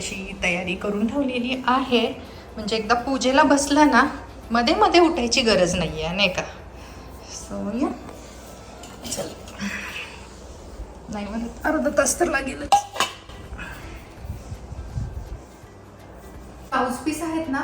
अशी तयारी करून ठेवलेली आहे. म्हणजे एकदा पूजेला बसलं ना मध्ये मध्ये उठायची गरज नाही आहे नाही का? सो या. चल. नाही म्हणत अर्धा तास तर लागेलच. ब्लाऊज पीस आहेत ना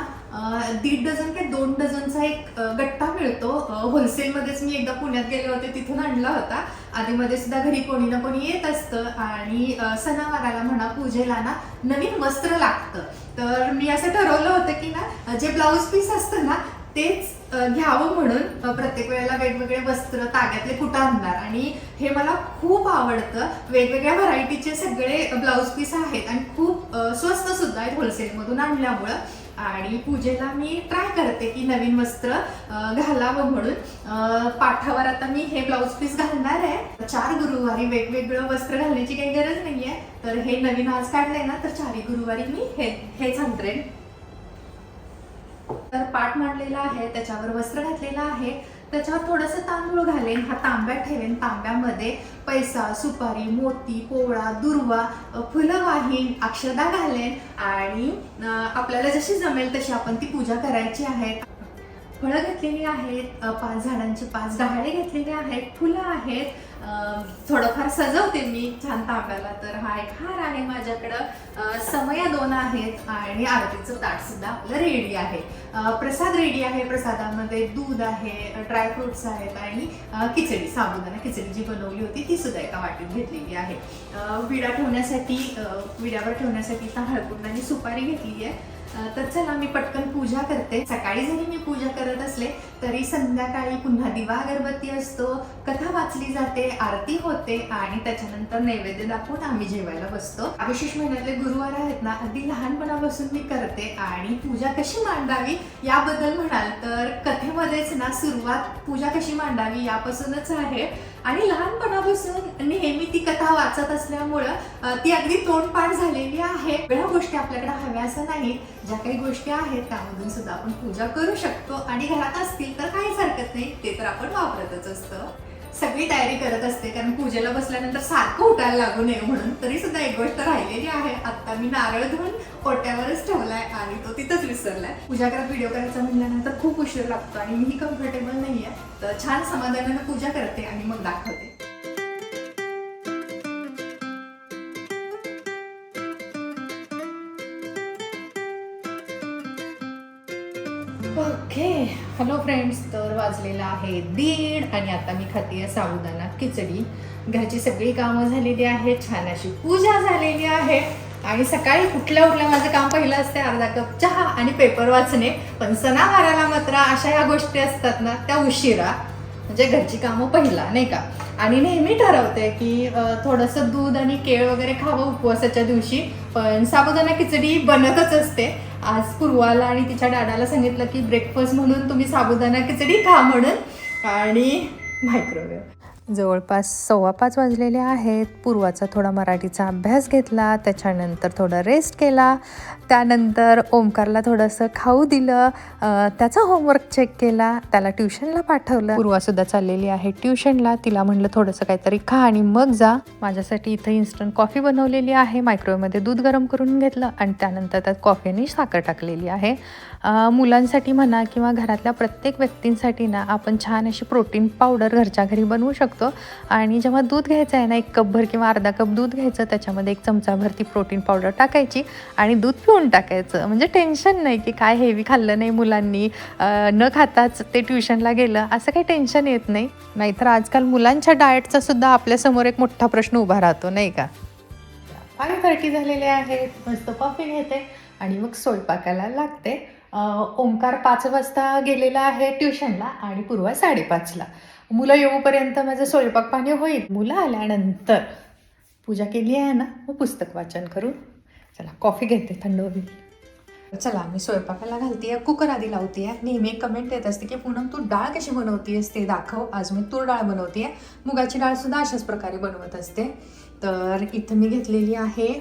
दीड डझन ते दोन डझनचा एक गट्टा मिळतो. होलसेलमध्येच मी एकदा पुण्यात गेले होते तिथून आणला होता. आधीमध्ये सुद्धा घरी कोणी ना कोणी येत असतं आणि सणावाराला म्हणा पूजेला ना नवीन वस्त्र लागतं. तर मी असं ठरवलं होतं की ना जे ब्लाऊज पीस असतं ना तेच घ्यावं म्हणून प्रत्येक वेळेला वेगवेगळे वस्त्र ताग्यातले कुठं आणणार. आणि हे मला खूप आवडतं. वेगवेगळ्या व्हरायटीचे सगळे ब्लाऊज पीस आहेत आणि खूप स्वस्त सुद्धा आहेत होलसेलमधून आणल्यामुळं. आणि पूजेला मी ट्राय करते की नवीन वस्त्र घालावं म्हणून. पाठावर आता मी हे ब्लाऊज पीस घालणार आहे. चार गुरुवारी वेगवेगळं वस्त्र घालण्याची काही गरज नाहीये. तर हे नवीन आज काढलंय ना तर चारही गुरुवारी मी हे हेच अंतरेन पाट पाठ मांडलेला आहे त्याच्यावर वस्त्र घातलेलं आहे. त्याच्यावर थोडंसं तांदूळ घालेन हा तांब्यात ठेवेन तांब्यामध्ये. पैसा सुपारी मोती पोवळा दुर्वा फुलं वाहीन अक्षदा घालेन. आणि आपल्याला जशी जमेल तशी आपण ती पूजा करायची आहे. फळं घेतलेली आहेत पाच झाडांची पाच डहाळे घेतलेले आहेत फुलं आहेत. थोडंफार सजवते मी छान तांब्याला तर हा एक हार आहे माझ्याकडं. समया दोन आहेत आणि आरतीचं ताट सुद्धा आपलं रेडी आहे. प्रसाद रेडी आहे. प्रसादामध्ये दूध आहे ड्रायफ्रुट्स आहेत आणि खिचडी साबुदाणा खिचडी जी बनवली होती ती सुद्धा एका वाटीत घेतलेली आहे. विडा ठेवण्यासाठी विड्यावर ठेवण्यासाठी इथं हळकुंड आणि सुपारी घेतली आहे. तर चला मी पटकन पूजा करते. सकाळी जरी मी पूजा करत असले तरी संध्याकाळी पुन्हा दिवा अगरबत्ती असतो कथा वाचली जाते आरती होते आणि त्याच्यानंतर नैवेद्य दाखवून आम्ही जेवायला बसतो. विशेष महिन्यातले गुरुवार आहेत ना अगदी लहानपणापासून मी करते आणि पूजा कशी मांडावी याबद्दल म्हणाल तर कथेमध्येच ना सुरुवात पूजा कशी मांडावी यापासूनच आहे. आणि लहानपणापासून नेहमी ती कथा वाचत असल्यामुळं ती अगदी तोंडपाठ झालेली आहे. वेगळ्या गोष्टी आपल्याकडे हव्या असं नाही ज्या काही गोष्टी आहेत त्यामधून सुद्धा आपण पूजा करू शकतो. आणि घरात असतील तर काहीच हरकत नाही. ते तर आपण वापरतच असतं. सगळी तयारी करत असते कारण पूजेला बसल्यानंतर सारखं उठायला लागू नये म्हणून. तरी सुद्धा एक गोष्ट राहिलेली आहे आता मी नारळ धुवून ओट्यावरच ठेवलाय आणि तो तिथंच विसरलाय. पूजा करत व्हिडिओ करायचा म्हटल्यानंतर खूप उशीर लागतो आणि मीही कम्फर्टेबल नाहीये. तर छान समाधानानं पूजा करते आणि मग दाखवते. फ्रेंड्स तर वाजलेला आहे दीड आणि आता मी खाते साबुदाणा खिचडी. घरची सगळी कामं झालेली आहेत छान अशी पूजा झालेली आहे. आणि सकाळी उठल्या उठल्या माझं काम पहिलं असते अर्धा कप चहा आणि पेपर वाचणे. पण सणावाराला मात्र अशा या गोष्टी असतात ना त्या उशिरा. म्हणजे घरची कामं पहिला नाही का? आणि नेहमी ठरवते की थोडंसं दूध आणि केळ वगैरे खावं उपवासाच्या दिवशी. पण साबुदाणा खिचडी बनतच असते. आज पूर्वाला आणि तिच्या डाडाला सांगितलं की ब्रेकफास्ट म्हणून तुम्ही साबुदाणा खिचडी खा म्हणून. आणि मायक्रोवेव्ह जवळपास सव्वा पाच वाजलेले आहेत. पूर्वाचा थोडा मराठीचा अभ्यास घेतला त्याच्यानंतर थोडा रेस्ट केला. त्यानंतर ओमकारला थोडंसं खाऊ दिलं. त्याचा होमवर्क चेक केला. त्याला ट्युशनला पाठवलं. पूर्वासुद्धा चाललेली आहे ट्युशनला तिला म्हणलं थोडंसं काहीतरी खा आणि मग जा. माझ्यासाठी इथं इन्स्टंट कॉफी बनवलेली आहे. मायक्रोवेवमध्ये दूध गरम करून घेतलं आणि त्यानंतर त्यात कॉफीने साखर टाकलेली आहे. मुलांसाठी म्हणा किंवा घरातल्या प्रत्येक व्यक्तींसाठी ना आपण छान अशी प्रोटीन पावडर घरच्या घरी बनवू शकतो. आणि जेव्हा दूध घ्यायचं आहे ना एक कपभर किंवा अर्धा कप दूध घ्यायचं त्याच्यामध्ये एक चमचाभर ती प्रोटीन पावडर टाकायची आणि दूध पिऊन टाकायचं. म्हणजे टेन्शन नाही की काय हेवी खाल्लं नाही मुलांनी न खाताच ते ट्युशनला गेलं असं काही टेन्शन येत नाही. नाहीतर आजकाल मुलांच्या डाएटचा सुद्धा आपल्यासमोर एक मोठा प्रश्न उभा राहतो नाही का? फाईव्ह थर्टी झालेले आहेत मस्त कॉफी घेते आणि मग स्वयंपाकाला लागते. ओंकार पाच वाजता गेलेला आहे ट्युशनला आणि पूर्वा साडेपाचला. मुलं येऊपर्यंत माझं स्वयंपाक पाणी होईल. मुलं आल्यानंतर पूजा केली आहे ना मग पुस्तक वाचन करू चला कॉफी घेते थंड होईल. चला मी स्वयंपाकाला घालते कुकर आधी लावते नेहमी एक कमेंट येत असते की पूनम तू डाळ कशी बनवतीयस ते दाखव. आज मी तूर डाळ बनवते मुगाची डाळ सुद्धा अशाच प्रकारे बनवत असते. तर इथं मी घेतलेली आहे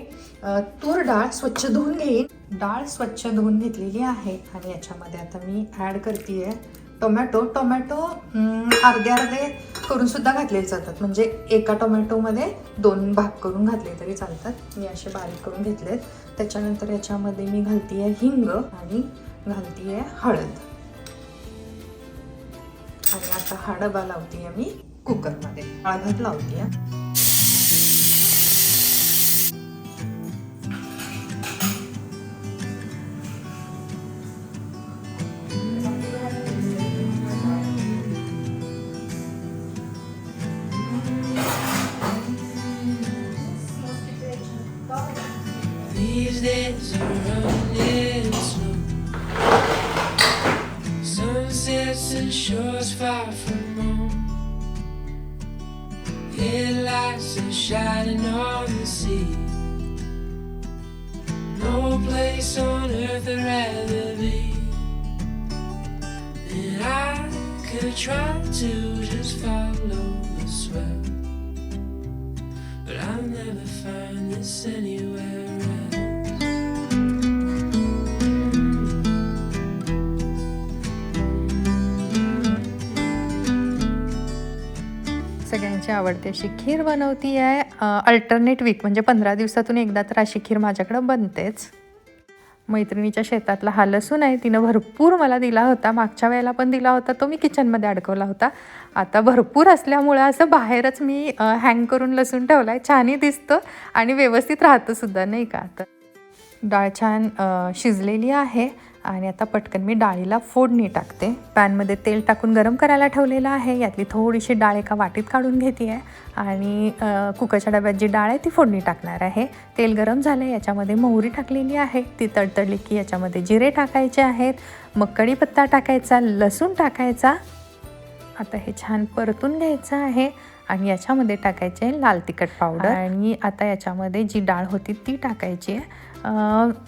तूर डाळ स्वच्छ धुवून घेईन. डाळ स्वच्छ धुवून घेतलेली आहे आणि याच्यामध्ये आता मी ॲड करते टोमॅटो. टोमॅटो अर्धे अर्धे करून सुद्धा घातले जातात. म्हणजे एका टोमॅटोमध्ये दोन भाग करून घातले तरी चालतात. मी असे बारीक करून घेतलेत. त्याच्यानंतर याच्यामध्ये मी घालते आहे हिंग आणि घालते आहे हळद. आणि आता हा डबा लावते आहे मी कुकरमध्ये. हळद लावते आहे shores far from home. Headlights are shining on the sea. No place on earth I'd rather be. And I could try to just follow the swell. But I'll never find this anywhere सगळ्यांची आवडते अशी खीर बनवती आहे alternate weak म्हणजे पंधरा दिवसातून एकदा तर अशी खीर माझ्याकडं बनतेच. मैत्रिणीच्या शेतातला हा लसूण आहे तिनं भरपूर मला दिला होता. मागच्या वेळेला पण दिला होता तो मी किचनमध्ये अडकवला होता. आता भरपूर असल्यामुळं असं बाहेरच मी हँग करून लसूण ठेवला आहे छानही दिसतं आणि व्यवस्थित राहतं सुद्धा नाही का? तर डाळ छान शिजलेली आहे. आणि आता पटकन मी डाळीला फोडणी टाकते. पॅनमध्ये तेल टाकून गरम करायला ठेवलेलं आहे. यातली थोडीशी डाळ एका वाटीत काढून घेते आहे आणि कुकरच्या डब्यात जी डाळ आहे ती फोडणी टाकणार आहे. तेल गरम झालं आहे याच्यामध्ये मोहरी टाकलेली आहे. ती तडतडली की याच्यामध्ये जिरे टाकायचे आहेत. मग कढीपत्ता टाकायचा लसूण टाकायचा. आता हे छान परतून घ्यायचं आहे. आणि याच्यामध्ये टाकायचे आहे लाल तिखट पावडर आणि आता याच्यामध्ये जी डाळ होती ती टाकायची. आहे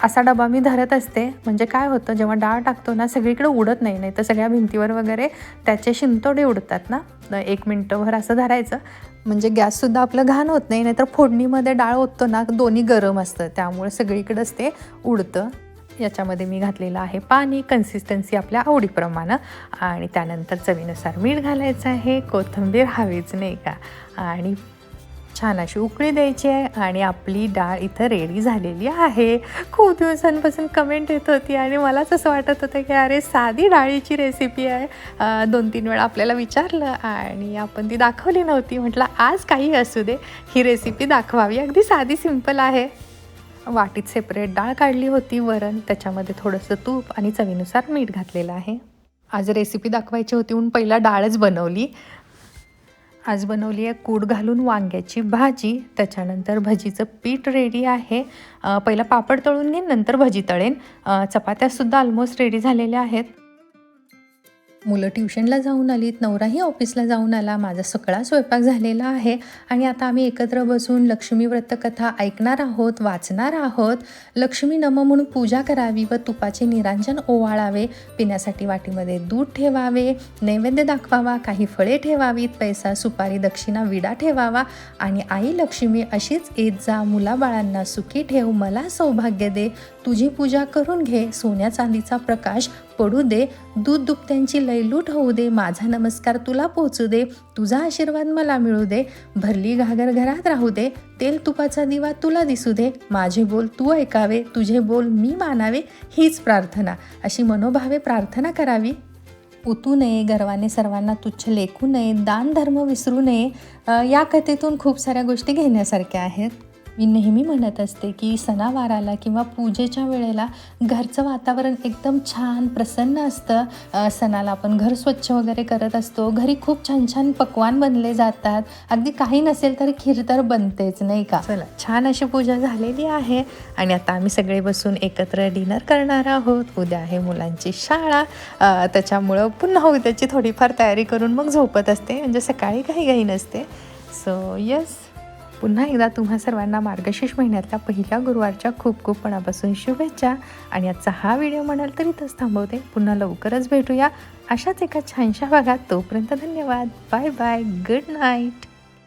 असा डबा मी धरत असते. म्हणजे काय होतं जेव्हा डाळ टाकतो ना सगळीकडे उडत नाही. नाही तर सगळ्या भिंतीवर वगैरे त्याचे शिंतोडे उडतात ना. एक मिनटंभर असं धरायचं. म्हणजे गॅससुद्धा आपलं घाण होत नाही. नाहीतर फोडणीमध्ये डाळ ओततो ना दोन्ही गरम असतं. त्यामुळे सगळीकडंच ते उडतं. याच्यामध्ये मी घातलेलं आहे पाणी कन्सिस्टन्सी आपल्या आवडीप्रमाणे. आणि त्यानंतर चवीनुसार मीठ घालायचं आहे कोथिंबीर हवीच नाही का? आणि छान अशी उकळी द्यायची आहे आणि आपली डाळ इथं रेडी झालेली आहे. खूप दिवसांपासून कमेंट येत होती आणि मलाच असं वाटत होतं की अरे साधी डाळीची रेसिपी आहे. दोन तीन वेळा आपल्याला विचारलं आणि आपण ती दाखवली नव्हती. म्हटलं आज काही असू दे. ही रेसिपी दाखवावी. अगदी साधी सिंपल आहे. वाटीत सेपरेट डाळ काढली होती वरण. त्याच्यामध्ये थोडंसं तूप आणि चवीनुसार मीठ घातलेलं आहे. आज रेसिपी दाखवायची होती म्हणून पहिला डाळच बनवली. आज बनवली आहे कूड घालून वांग्याची भाजी. त्याच्यानंतर भजीचं पीठ रेडी आहे. पहिला पापड तळून घेईन नंतर भजी तळेन. चपात्यासुद्धा ऑलमोस्ट रेडी झालेल्या आहेत. मुलं ट्युशनला जाऊन आलीत नवराही ऑफिसला जाऊन आला माझा सगळा स्वयंपाक झालेला आहे. आणि आता आम्ही एकत्र बसून लक्ष्मी व्रतकथा ऐकणार आहोत वाचणार आहोत. लक्ष्मी नम म्हणून पूजा करावी व तुपाचे निरांजन ओवाळावे. पिण्यासाठी वाटीमध्ये दूध ठेवावे नैवेद्य दाखवावा काही फळे ठेवावीत पैसा सुपारी दक्षिणा विडा ठेवावा. आणि आई लक्ष्मी अशीच येत जा मुलाबाळांना सुखी ठेव मला सौभाग्य दे. तुझी पूजा करून घे सोन्या चांदीचा प्रकाश पडू दे दूध दुभत्यांची लयलूट होऊ दे माझा नमस्कार तुला पोचू दे तुझा आशीर्वाद मला मिळू दे भरली घागर घरात राहू दे तेल तुपाचा दिवा तुला दिसू दे माझे बोल तू ऐकावे तुझे बोल मी मानावे हीच प्रार्थना अशी मनोभावे प्रार्थना करावी. उतू नये गर्वाने सर्वांना तुच्छ लेखू नये दानधर्म विसरू नये या कथेतून खूप साऱ्या गोष्टी घेण्यासारख्या आहेत. मी नेहमी म्हणत असते की सणावाराला किंवा पूजेच्या वेळेला घरचं वातावरण एकदम छान प्रसन्न असतं. सणाला आपण घर स्वच्छ वगैरे करत असतो. घरी खूप छान छान पकवान बनले जातात. अगदी काही नसेल तर खीर तर बनतेच नाही का? चला छान अशी पूजा झालेली आहे आणि आता आम्ही सगळे बसून एकत्र डिनर करणार आहोत. उद्या आहे मुलांची शाळा. त्याच्यामुळं पुन्हा उद्याची थोडीफार तयारी करून मग झोपत असते. म्हणजे सकाळी काही काही नसते. सो यस पुन्हा एकदा तुम्हा सर्वांना मार्गशीर्ष महिन्यातल्या पहिल्या गुरुवारच्या खूप खूप मनापासून शुभेच्छा. आणि आजचा हा व्हिडिओ म्हणाल तर इथंच थांबवते. पुन्हा लवकरच भेटूया. अशाच एका छानशा भागात तोपर्यंत धन्यवाद. Bye bye. Good night.